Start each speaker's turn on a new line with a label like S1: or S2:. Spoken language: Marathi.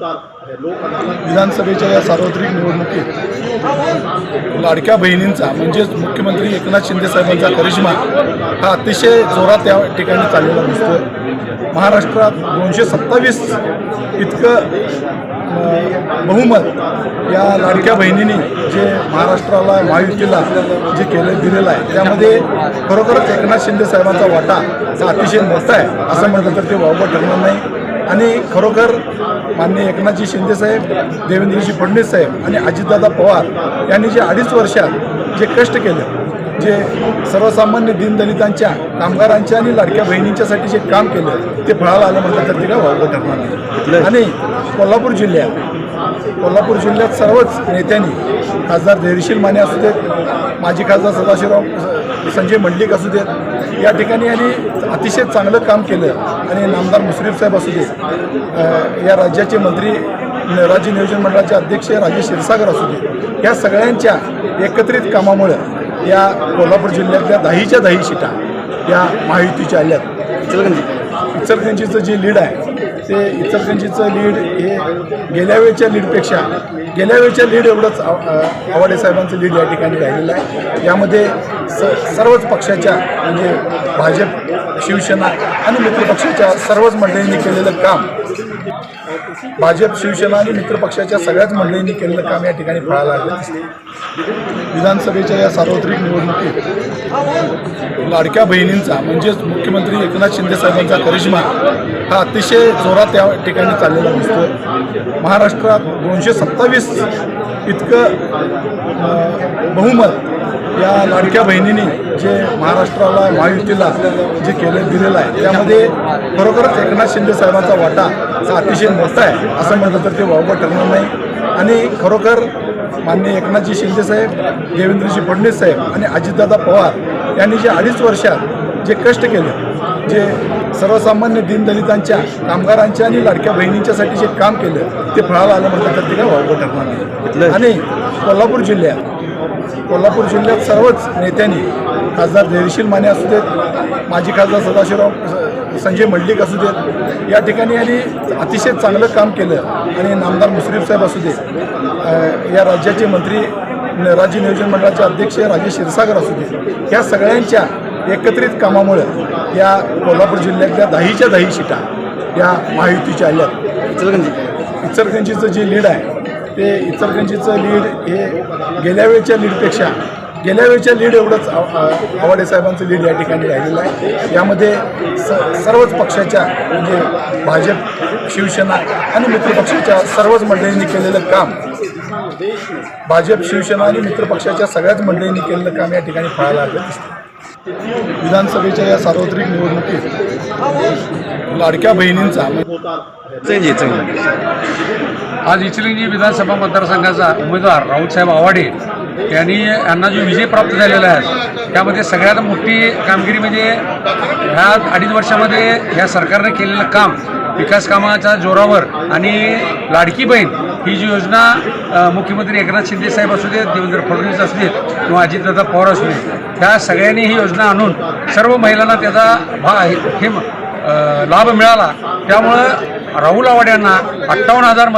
S1: विधानसभेच्या या सार्वत्रिक निवडणुकीत लाडक्या बहिणींचा म्हणजेच मुख्यमंत्री एकनाथ शिंदे साहेबांचा करिश्मा हा अतिशय जोरात या ठिकाणी चाललेला दिसतो महाराष्ट्रात दोनशे सत्तावीस इतकं बहुमत या लाडक्या बहिणींनी जे महाराष्ट्राला महायुतीला जे केलं दिलेलं आहे. त्यामध्ये खरोखरच एकनाथ शिंदे साहेबांचा वाटा हा अतिशय मोठा आहे असं म्हटलं तर ते वावगं ठरणार नाही. आणि खरोखर माननीय एकनाथजी शिंदेसाहेब देवेंद्रजी फडणवीस साहेब आणि अजितदादा पवार यांनी जे अडीच वर्षात जे कष्ट केले जे सर्वसामान्य दीनदलितांच्या कामगारांच्या आणि लाडक्या बहिणींच्यासाठी जे काम केलं ते फळाला आलं म्हटलं तर ते काय वावगं ठरणार नाही. आणि कोल्हापूर जिल्ह्यात कोल्हापूर जिल्ह्यात सर्वच नेत्यांनी खासदार धैर्यशील माने असू देत माजी खासदार सदाशिवराव संजय मंडलिक असू देत या ठिकाणी यांनी अतिशय चांगलं काम केलं. आणि नामदार मुश्रीफ साहेब असू अ, या राज्याचे मंत्री राज्य नियोजन मंडळाचे अध्यक्ष राजेश क्षीरसागर असू देत या सगळ्यांच्या एकत्रित कामामुळं या कोल्हापूर जिल्ह्यातल्या दहीच्या दही शिटा या महायुतीच्या आल्यात. इचलकरंजीचं जे लीड आहे ते इचलकरंजीचं लीड हे गेल्या वेळच्या लीडपेक्षा गेल्या वेळच्या लीड एवढंच आव- आवाडे साहेबांचं लीड या ठिकाणी राहिलेलं आहे. यामध्ये स सर्वच पक्षाच्या म्हणजे भाजप शिवसेना आणि मित्रपक्षाच्या सर्वच मंडळींनी केलेलं काम भाजप शिवसेना आणि मित्रपक्षाच्या सगळ्याच मंडळींनी केलेलं काम या ठिकाणी फळाला लागलं विधानसभेच्या या सार्वत्रिक निवडणुकीत लाडक्या बहिणींचा म्हणजेच मुख्यमंत्री एकनाथ शिंदे साहेबांचा करिश्मा हा अतिशय जोरात या ठिकाणी चाललेला दिसतो महाराष्ट्रात दोनशे सत्तावीस इतकं बहुमत या लाडक्या बहिणींनी जे महाराष्ट्राला महायुतीला जे केलं दिलेलं आहे त्यामध्ये खरोखरच एकनाथ शिंदे साहेबांचा वाटा हा अतिशय मोठा आहे असं म्हटलं तर ते वावगं ठरणार नाही. आणि खरोखर माननीय एकनाथजी शिंदे साहेब देवेंद्रजी फडणवीस साहेब आणि अजितदादा पवार यांनी जे अडीच वर्षात जे कष्ट केले जे सर्वसामान्य दीनदलितांच्या कामगारांच्या आणि लाडक्या बहिणींच्यासाठी जे काम केलं ते फळाला आलं म्हटलं तर ते काय वावगं ठरणार नाही. आणि कोल्हापूर जिल्ह्यात कोल्हापूर जिल्ह्यात सर्वच नेत्यांनी खासदार धैर्यशील माने असू देत माजी खासदार सदाशिवराव संजय मंडलिक असू देत या ठिकाणी यांनी अतिशय चांगलं काम केलं आणि नामदार मुश्रीफ साहेब असू देत या राज्याचे मंत्री राज्य नियोजन मंडळाचे अध्यक्ष राजेश क्षीरसागर असू देत या सगळ्यांच्या एकत्रित कामामुळं या कोल्हापूर जिल्ह्यातल्या दहीच्या दही शिटा या महायुतीच्या आल्यात. इचलकरंजीचं जे लीड आहे ते इचलकरंजीचं लीड हे गेल्या वेळच्या लीडपेक्षा गेल्या वेळच्या लीड एवढंच आवाडे साहेबांचं लीड या ठिकाणी राहिलेलं आहे. यामध्ये स सर्वच पक्षाच्या म्हणजे भाजप शिवसेना आणि मित्रपक्षाच्या सर्वच मंडळींनी केलेलं काम भाजप शिवसेना आणि मित्रपक्षाच्या सगळ्याच मंडळींनी केलेलं काम या ठिकाणी पाहायला आलं दिसतं विधानसभेच्या या सार्वत्रिक निवडणुकीत लाडक्या बहिणींचा
S2: आज इचलकरंजी विधानसभा मतदारसंघाचा उमेदवार राऊतसाहेब आवाडे यांनी यांना जो विजय प्राप्त झालेला आहे त्यामध्ये सगळ्यात मोठी कामगिरी म्हणजे ह्या अडीच वर्षामध्ये ह्या सरकारनं केलेलं काम विकास कामाच्या जोरावर आणि लाडकी बहीण ही जी योजना मुख्यमंत्री एकनाथ शिंदे साहेब असू देत देवेंद्र फडणवीस असू देत किंवा अजितदादा पवार असू देत ह्या सगळ्यांनी ही योजना आणून सर्व महिलांना त्याचा भा हे लाभ मिळाला. त्यामुळं राहुल आवाड यांना अठ्ठावन्न हजार